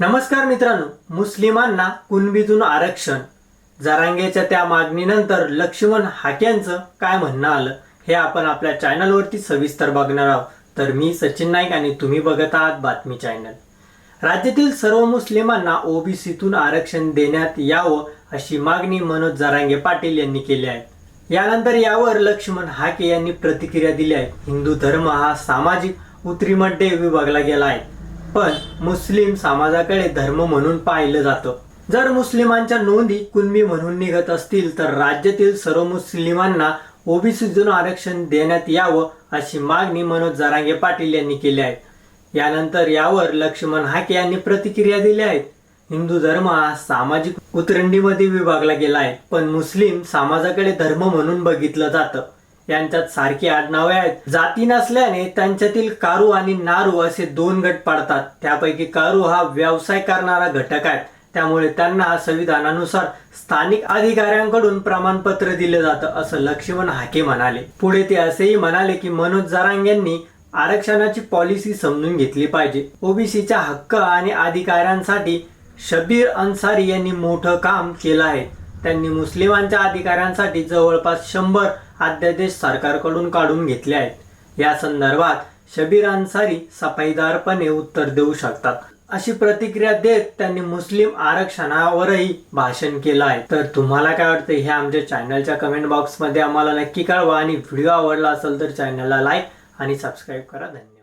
नमस्कार मित्रांनो मुस्लिमांना कुणबीतून आरक्षण. जरांगेच्या त्या मागणीनंतर लक्ष्मण हाक्यांचं काय म्हणणं आलं हे आपण आपल्या चॅनलवरती सविस्तर बघणार आहोत. तर मी सचिन नाईक आणि तुम्ही बघत आहात बातमी चॅनल. राज्यातील सर्व मुस्लिमांना ओबीसीतून आरक्षण देण्यात यावं अशी मागणी मनोज जरांगे पाटील यांनी केली आहे. यानंतर यावर लक्ष्मण हाके यांनी प्रतिक्रिया दिली आहे. हिंदू धर्म हा सामाजिक उतरीमध्ये विभागला गेला आहे. पण मुस्लिम समाजाकडे धर्म म्हणून पाहिलं जातं. जर मुस्लिमांच्या नोंदी कुणबी म्हणून निघत असतील तर राज्यातील सर्व मुस्लिमांना ओबीसीतून आरक्षण देण्यात यावं अशी मागणी मनोज जरांगे पाटील यांनी केली आहे. यानंतर यावर लक्ष्मण हाके यांनी प्रतिक्रिया दिल्या आहेत हिंदू धर्म हा सामाजिक उतरंडीमध्ये विभागला गेला आहे पण मुस्लिम समाजाकडे धर्म म्हणून बघितलं जातं. यांच्यात सारखी आडनावे आहेत. जाती नसल्याने त्यांच्यातील कारू आणि नारू असे दोन गट पाडतात. त्यापैकी कारू हा व्यवसाय करणारा घटक आहे. त्यामुळे त्यांना संविधानानुसार स्थानिक अधिकाऱ्यांकडून प्रमाणपत्र दिलं जातं असं लक्ष्मण हाके म्हणाले. पुढे ते असेही म्हणाले की मनोज जरांग यांनी आरक्षणाची पॉलिसी समजून घेतली पाहिजे. ओबीसीच्या हक्क आणि अधिकाऱ्यांसाठी शबीर अन्सारी यांनी मोठं काम केलं आहे. त्यांनी मुस्लिमांच्या अधिकाऱ्यांसाठी जवळपास शंभर अध्यादेश सरकारकडून काढून घेतले आहेत. या संदर्भात शबीर अन्सारी सफाईदारपणे उत्तर देऊ शकतात. अशी प्रतिक्रिया देत त्यांनी मुस्लिम आरक्षणावरही भाषण केलं आहे. तर तुम्हाला काय वाटतं? हे आमच्या चॅनलच्या कमेंट बॉक्समध्ये आम्हाला नक्की कळवा. आणि व्हिडिओ आवडला असेल तर चॅनलला लाईक आणि सबस्क्राईब करा. धन्यवाद.